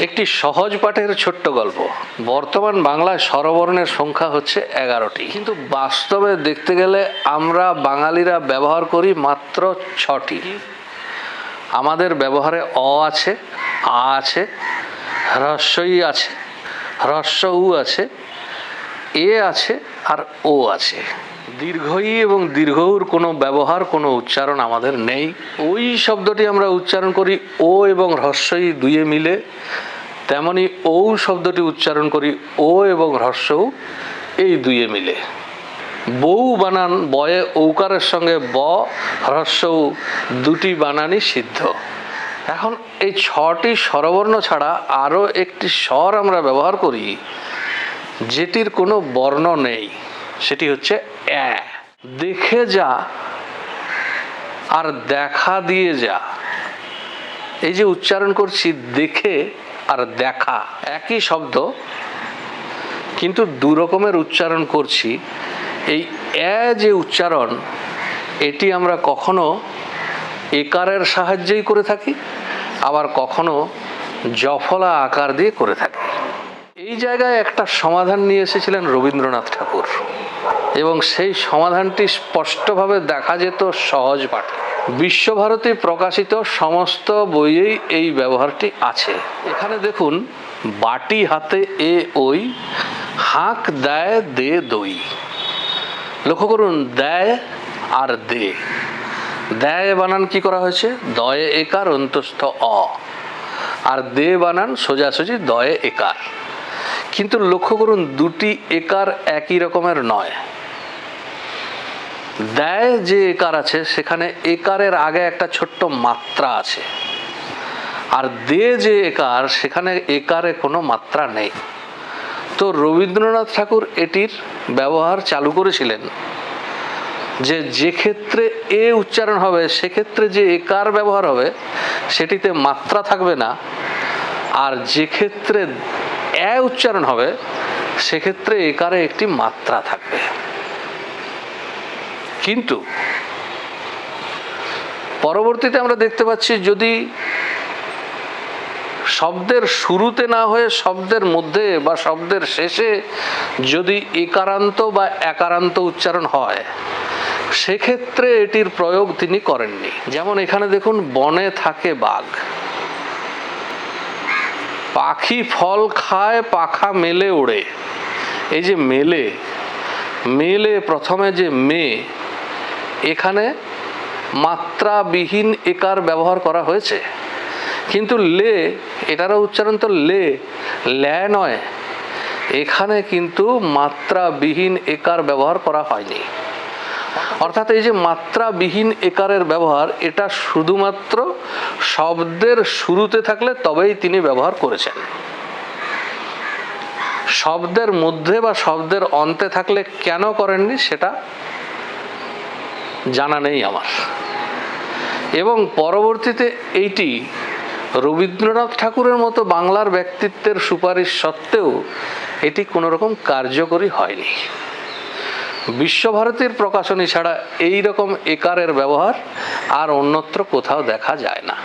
একটি সহজ পাঠের ছোট্ট গল্প। বর্তমান বাংলায় স্বরবর্ণের সংখ্যা হচ্ছে এগারোটি। কিন্তু বাস্তবে দেখতে গেলে আমরা বাঙালিরা ব্যবহার করি মাত্র ছটি। আমাদের ব্যবহারে অ আছে, আ আছে, হ্রস্বই আছে, হ্রস্ব উ আছে এ আছে আর ও আছে। দীর্ঘই এবং দীর্ঘউর কোনো ব্যবহার, কোনো উচ্চারণ আমাদের নেই। ওই শব্দটি আমরা উচ্চারণ করি ও এবং হ্রস্বই দুয়ে মিলে। তেমনি ঔ শব্দটি উচ্চারণ করি ও এবং হ্রস্বউ এই দুয়ে মিলে। বউ বানান বয়ে ঔকারের সঙ্গে ব হ্রস্বউ দুটি বানানই সিদ্ধ। এখন এই ছটি স্বরবর্ণ ছাড়া আরও একটি স্বর আমরা ব্যবহার করি। যেটির কোনো বর্ণ নেই, সেটি হচ্ছে অ্যা দেখে যা আর দেখা দিয়ে যা। এই যে উচ্চারণ করছি, দেখে আর দেখা, একই শব্দ, কিন্তু দু রকমের উচ্চারণ করছি। এই অ্যা যে উচ্চারণ, এটি আমরা কখনো একারের সাহায্যেই করে থাকি, আবার কখনো জফলা আকার দিয়ে করে থাকি। এই জায়গায় একটা সমাধান নিয়ে এসেছিলেন রবীন্দ্রনাথ ঠাকুর। এবং সেই সমাধানটি স্পষ্টভাবে দেখা যেত সহজ পাঠে। বিশ্বভারতী প্রকাশিত সমস্ত বইয়েই এই ব্যবহারটি আছে। এখানে দেখুন, বাটি হাতে এ ওই, হাঁক দেয় দে দই। লক্ষ্য করুন, দেয় আর দে। দেয় বানান কি করা হয়েছে? দয়ে একার অন্তস্থ অ। আর দে বানান সোজাসুজি দয়ে একার। কিন্তু লক্ষ্য করুন, দুটি একার একই রকমের নয়। দেয় যে একার আছে, সেখানে একারের আগে একটা ছোট্ট মাত্রা আছে। আর দে যে একার, সেখানে একারে কোনো মাত্রা নেই। তো রবীন্দ্রনাথ ঠাকুর এটির ব্যবহার চালু করেছিলেন যে যে ক্ষেত্রে এ উচ্চারণ হবে, সেক্ষেত্রে যে একার ব্যবহার হবে, সেটিতে মাত্রা থাকবে না। আর যে ক্ষেত্রে এ উচ্চারণ হবে, সেক্ষেত্রে একারে একটি মাত্রা থাকবে। কিন্তু পরবর্তীতে আমরা দেখতে পাচ্ছি যদি শব্দের শুরুতে না হয়ে শব্দের মধ্যে বা শব্দের শেষে যদি একারান্ত বা একারান্ত উচ্চারণ হয়, সেক্ষেত্রে এটির প্রয়োগ তিনি করেননি। যেমন এখানে দেখুন, বনে থাকে বাঘ। পাখি ফল খায়, পাখা মেলে ওড়ে। এই যে মেলে মেলে প্রথমে যে মে, এখানে মাত্রাবিহীন একার ব্যবহার করা হয়েছে। কিন্তু লে, এটারও উচ্চারণ তো লে ল্যা নয়। এখানে কিন্তু মাত্রাবিহীন একার ব্যবহার করা হয়নি। অর্থাৎ এই যে মাত্রাবিহীন একারের ব্যবহার, এটা শুধুমাত্র শব্দের শুরুতে থাকলে তবেই তিনি ব্যবহার করেছেন। শব্দের মধ্যে বা শব্দের অন্তে থাকলে কেন করেননি সেটা জানা নেই আমার। এবং পরবর্তীতে এইটি রবীন্দ্রনাথ ঠাকুরের মতো বাংলার ব্যক্তিত্বের সুপারিশ সত্ত্বেও এটি কোনো রকম কার্যকরী হয়নি। বিশ্বভারতীর প্রকাশনী ছাড়া এই রকম একারের ব্যবহার আর অন্যত্র কোথাও দেখা যায় না।